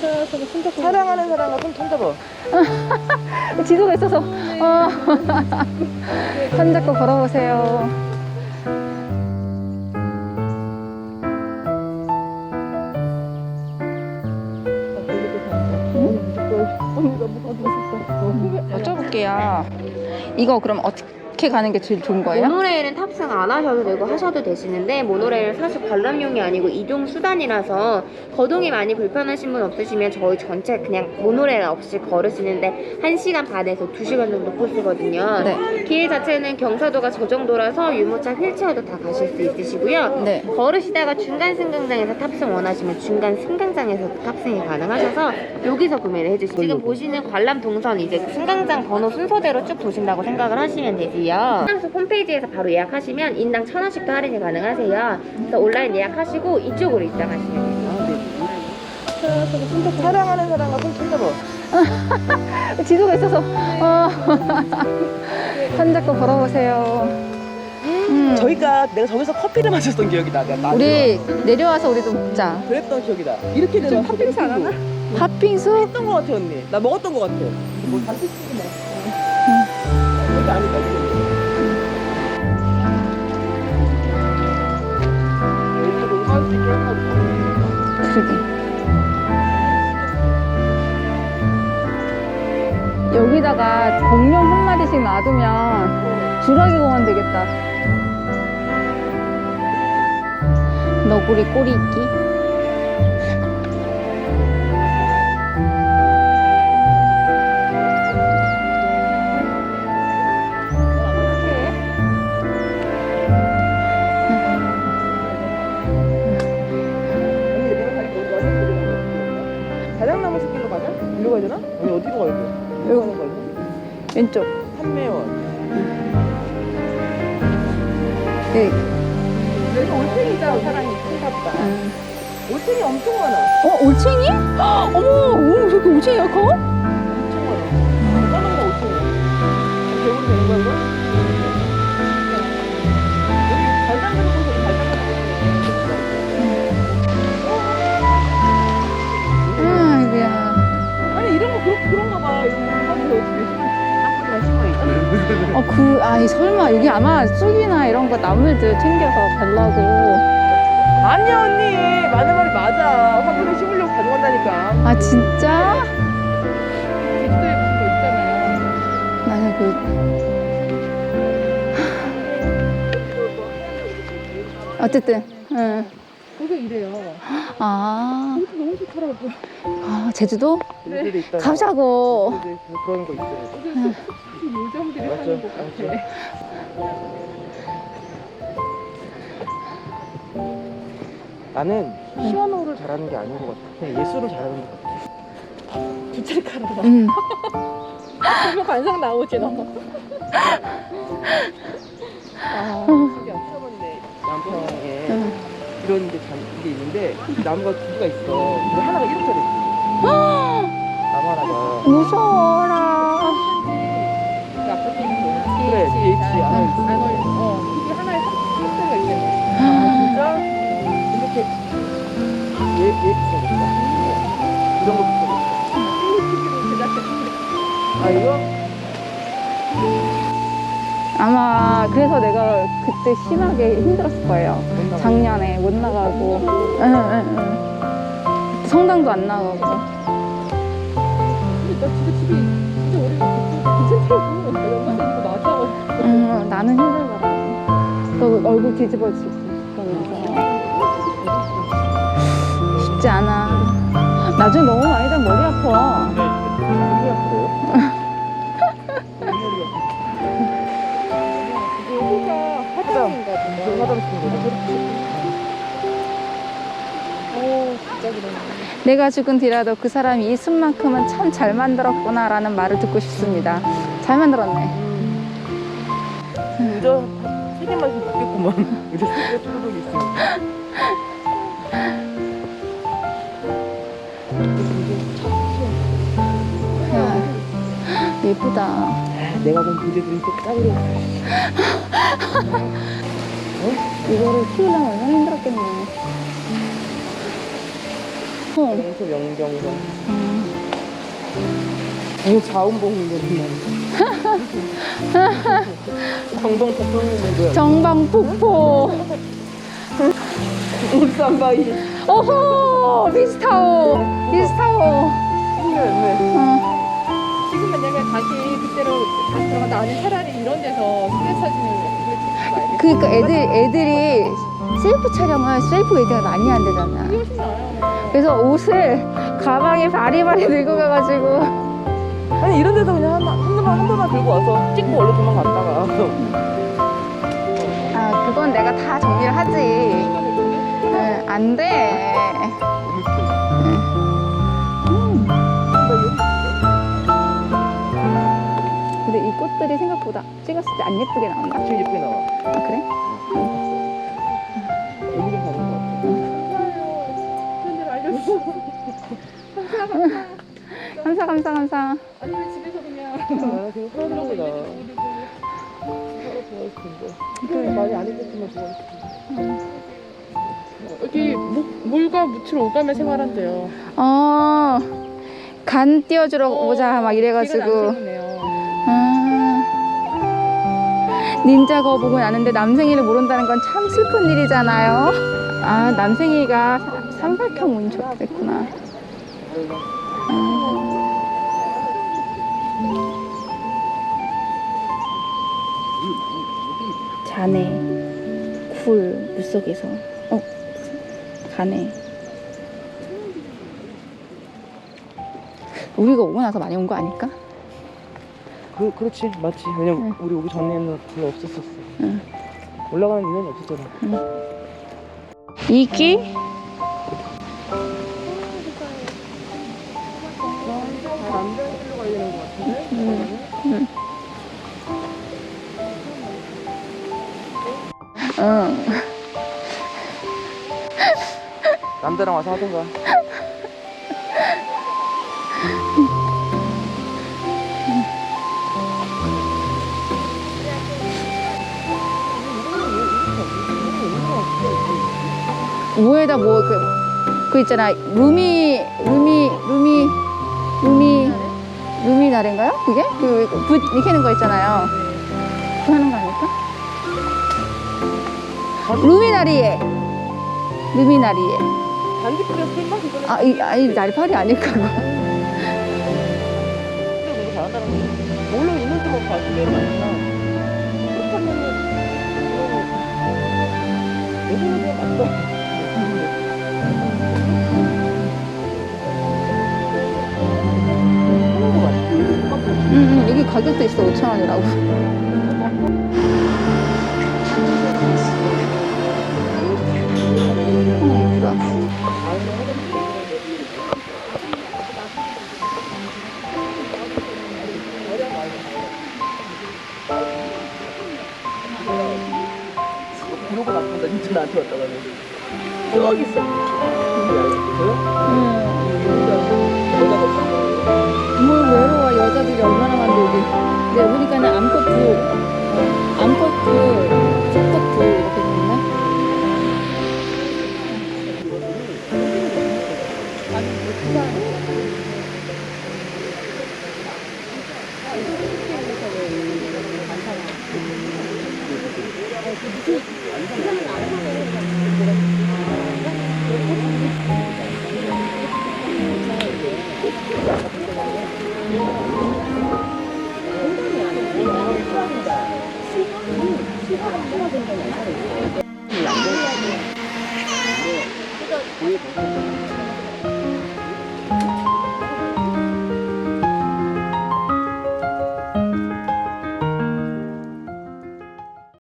사랑하는 사람과 손 손잡아. 지도가 있어서 어. 손잡고 걸어보세요. 여쭤볼게요. 이거 그럼 어떻게 가는 게 제일 좋은 거예요? 모노레일은 탑승 안 하셔도 되고 하셔도 되시는데 모노레일은 사실 관람용이 아니고 이동 수단이라서 거동이 많이 불편하신 분 없으시면 저희 전체 그냥 모노레일 없이 걸으시는데 1시간 반에서 2시간 정도 코스거든요. 네. 길 자체는 경사도가 저 정도라서 유모차 휠체어도 다 가실 수 있으시고요. 네. 걸으시다가 중간 승강장에서 탑승 원하시면 중간 승강장에서 탑승이 가능하셔서 여기서 구매를 해주시고 지금 보시는 관람 동선 이제 승강장 번호 순서대로 쭉 보신다고 생각을 하시면 되지요. 한수 홈페이지에서 바로 예약하시면 인당 천 원씩도 할인이 가능하세요. 그래서 온라인 예약하시고 이쪽으로 입장하시면 돼요. 사랑하는 사람과 손 손잡아. 지도가 있어서 어. 손잡고 걸어보세요. 음. 저희가 내가 저기서 커피를 마셨던 기억이 나. 내가 우리 내려와서 우리도 먹자. 그랬던 기억이 나. 이렇게 내가 팥빙수 안 하나? 팥빙수? 했던 거 같아 언니. 나 먹었던 거 같아. 뭐 단팥죽이네. 이거 아니다. 그러게. 여기다가 공룡 한 마리씩 놔두면 주라기 공원 되겠다. 너구리 꼬리 있기. 어디로 가야 돼? 일로 가는 거야. 왼쪽. 판매원. 네. 여기 올챙이가 사람이 큰가 보다. 음. 올챙이 엄청 많아. 어, 올챙이? 어머, 오, 저렇게 올챙이가 커? 설마, 여기 아마 쑥이나 이런 거 나물들 챙겨서 가려고. 아니야 언니. 많은 말이 맞아. 화분을 심으려고 가져간다니까. 아, 진짜? 제주도에 무슨 거 있잖아요. 나는 그, 어쨌든, 응. 그게 이래요. 아, 너무 좋더라고. 아 제주도? 있다. 가자고. 제주도에 그런 거 있어요. 요정들이 맞아, 사는 곳 같아. 나는 피아노를 잘하는 게 아닌 것 같아. 그냥 예술을 잘하는 것 같아. 부채 깔아라. 응. 그러면 관상 나오지 너. 아, 저기 시어머니네 남편에 응. 이런 게, 있는데 이 나무가 두 개가 있어. 근데 하나가 이렇게 됐어. 나무 하나가. 무서워라. 그 아파트. 그래, DH 있어. 안 걸려. 어, 이게 하나에 3개가 있는 아, 진짜? 이렇게 얘, 얘 비싸겠다. 이런 거 비싸겠다. 거. 제작했는데. 아, 이거? 아마 그래서 내가 그때 심하게 힘들었을 거예요. 작년에 못 나가고. 성당도 안 나가고. 근데 나 진짜 집이 진짜 오래 괜찮다고. 연말이니까 맞아. 응, 나는 힘들더라고. 또 얼굴 뒤집어지고 그러면서. 쉽지 않아. 나중에 너무 많이 되면 머리 아파. 보다. 화장실 거죠? 오, 진짜 그러네. 내가 죽은 뒤라도 그 사람이 이 숲만큼은 참 잘 만들었구나 라는 말을 듣고 싶습니다. 잘 만들었네. 의자 세 개만 좀 먹겠구만. 의자 세 개가 쭈르륵 있어. 야, 예쁘다. 내가 본 부재들이 또 짱이로. 이거를 키우려면 얼마나. 명통. 명소 영병동. 음. 이거 자운봉이거든요. 정동 대통령인데요. 정방 폭포. 울산바위. 오호! 비스타오! 비스타오! 들어간다 아니 차라리 이런 데서 스케 사진을. 그러니까 애들, 애들이 셀프 촬영을 셀프 웨딩을 많이 한대잖아. 훨씬 나아요. 그래서 옷을 가방에 바리바리 들고 가가지고. 아니 이런 데서 그냥 한, 한 번만 한 번만 들고 와서 찍고 원래 도망갔다가 아, 그건 내가 다 정리를 하지. 응, 안 돼. 이 꽃들이 생각보다 찍었을 때 안 예쁘게 나온다. 지금 예쁘게 나와. 아, 그래? 여기 좀 다른 것 같아. 그런 데로 알려주셔서. 감사, 감사, 감사. 아니면 집에서 그냥 거 서울이다. 있는지 모르고. 서울 좋아했을 텐데. 이거 많이 안 입었으면 좋아했을 텐데. 여기 목, 물과 무치로 오가며 생활한대요. 어, 간 띄워주러 오자, 막 이래가지고. 닌자 거북은 아는데 남생이를 모른다는 건 참 슬픈 일이잖아요. 아, 남생이가 사- 삼각형 운이 좋겠구나. 자네, 굴, 물속에서. 어, 가네. 우리가 오고 나서 많이 온 거 아닐까? 그, 그렇지 맞지. 왜냐면 우리 오기 전에는 별로 없었었어. 응. 올라가는 인원이 없었잖아. 이기? 응. 남자랑 와서 하던가 뭐에다 뭐 그 그 있잖아 루미 루미 루미 루미 루미 나래인가요? 그게 그붓 이렇게 하는 거 있잖아요. 그거 하는 거 아닐까? 루미나리에 루미나리에 단지 그래서 설마 그거는 아 이 아이 나리팔이 아닐까 그거. 진짜 공부 잘한다는 거지 물론 있는지 뭐 봐주면 많지만 못하면은 예전에 그냥 맞다 가격도 있어 5천 원이라고. 어, 예쁘다. 저기 있어 없어 뭘 외로워 여자들이 얼마나 안되는데 그러니까